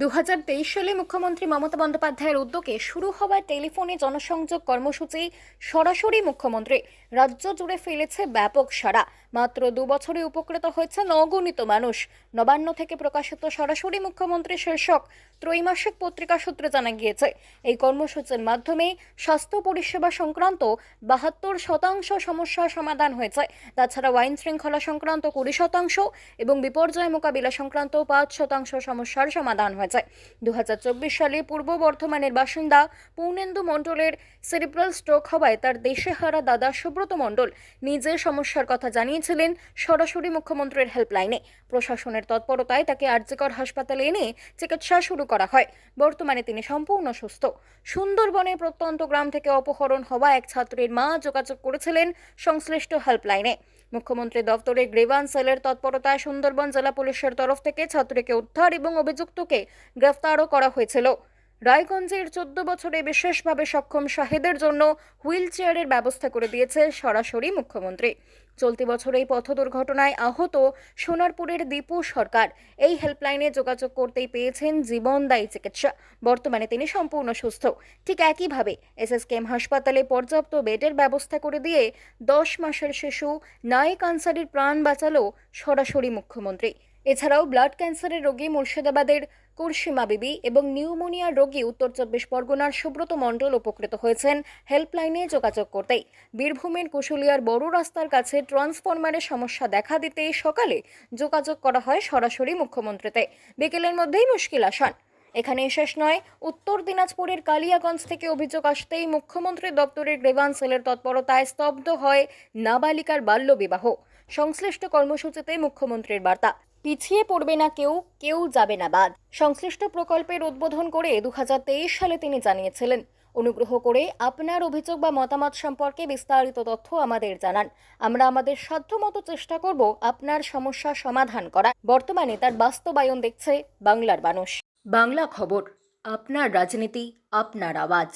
দু হাজার তেইশ সালে মুখ্যমন্ত্রী মমতা বন্দ্যোপাধ্যায়ের উদ্যোগে শুরু হওয়া টেলিফোনে জনসংযোগ কর্মসূচি সরাসরি মুখ্যমন্ত্রী। রাজ্য জুড়ে ফেলেছে ব্যাপক সাড়া। মাত্র দু বছরে উপকৃত হয়েছে নগণিত মানুষ। নবান্ন থেকে প্রকাশিত সরাসরি মুখ্যমন্ত্রী শীর্ষক ত্রৈমাসিক পত্রিকা সূত্রে জানা গিয়েছে, এই কর্মসূচির মাধ্যমে স্বাস্থ্য পরিষেবা সংক্রান্ত বাহাত্তর শতাংশ সমস্যার সমাধান হয়েছে। তাছাড়া আইন শৃঙ্খলা সংক্রান্ত কুড়ি শতাংশ এবং বিপর্যয় মোকাবিলা সংক্রান্ত পাঁচ শতাংশ সমস্যার সমাধান হয়েছে। দু হাজার চব্বিশ সালে পূর্ব বর্ধমানের বাসিন্দা পূর্ণেন্দু মণ্ডলের সেরিব্রাল স্ট্রোক হওয়ায় তার দেশে হারা দাদা সুব্রত মণ্ডল নিজের সমস্যার কথা জানিয়েছিলেন সরাসরি মুখ্যমন্ত্রীর হেল্পলাইনে প্রশাসনের তৎপরতায় তাকে আর্যিকর হাসপাতালে এনে চিকিৎসা শুরু করা হয়। বর্তমানে তিনি সম্পূর্ণ সুস্থ। সুন্দরবনে প্রত্যন্ত গ্রাম থেকে অপহরণ হওয়া এক ছাত্রীর মা যোগাযোগ করেছিলেন সংশ্লিষ্ট হেল্পলাইনে মুখ্যমন্ত্রী দপ্তরে গ্রেভান সেলের তৎপরতায় সুন্দরবন জেলা পুলিশের তরফ থেকে ছাত্রীকে উদ্ধার এবং অভিযুক্তকে গ্রেফতারও করা হয়েছিল। রায়গঞ্জের চোদ্দ বছরে বিশেষভাবে সক্ষম শাহেদের জন্য হুইল চেয়ারের ব্যবস্থা করে দিয়েছে সরাসরি মুখ্যমন্ত্রী। চলতি বছর এই পথ দুর্ঘটনায় আহত সোনারপুরের দীপু সরকার। এই হেল্পলাইনে যোগাযোগ করতেই পেয়েছেন জীবনদায়ী চিকিৎসা বর্তমানে তিনি সম্পূর্ণ সুস্থ। ঠিক একইভাবে এসএসকেএম হাসপাতালে পর্যাপ্ত বেডের ব্যবস্থা করে দিয়ে দশ মাসের শিশু নায়ক আনসারির প্রাণ বাঁচালো সরাসরি মুখ্যমন্ত্রী। এছাড়াও ব্লাড ক্যান্সারের রোগী মুর্শিদাবাদের কুরসিমা বিবি এবং নিউমোনিয়ার রোগী উত্তর চব্বিশ পরগনার সুব্রত মণ্ডল উপকৃত হয়েছেন হেল্পলাইনে যোগাযোগ করতেই। বীরভূমের কুশুলিয়ার বড় রাস্তার কাছে ট্রান্সফরমারের সমস্যা দেখা দিতে সকালে যোগাযোগ করা হয় সরাসরি মুখ্যমন্ত্রীতে। বিকেলের মধ্যেই মুশকিল আসান। এখানে শেষ নয়, উত্তর দিনাজপুরের কালিয়াগঞ্জ থেকে অভিযোগ আসতেই মুখ্যমন্ত্রী দপ্তরের গ্রেভান সেলের তৎপরতায় স্তব্ধ হয় নাবালিকার বাল্যবিবাহ সংশ্লিষ্ট কর্মসূচিতে মুখ্যমন্ত্রীর বার্তা। পিছিয়ে পড়বে না কেউ কেউ যাবে না বাদ। সংশ্লিষ্ট প্রকল্পের উদ্বোধন করে দু হাজার তেইশ সালে তিনি জানিয়েছিলেন অনুগ্রহ করে আপনার অভিযোগ বা মতামত সম্পর্কে বিস্তারিত তথ্য আমাদের জানান। আমরা আমাদের সাধ্যমতো চেষ্টা করব আপনার সমস্যা সমাধান করা বর্তমানে তার বাস্তবায়ন দেখছে বাংলার মানুষ। বাংলা খবর, আপনার রাজনীতি, আপনার আওয়াজ।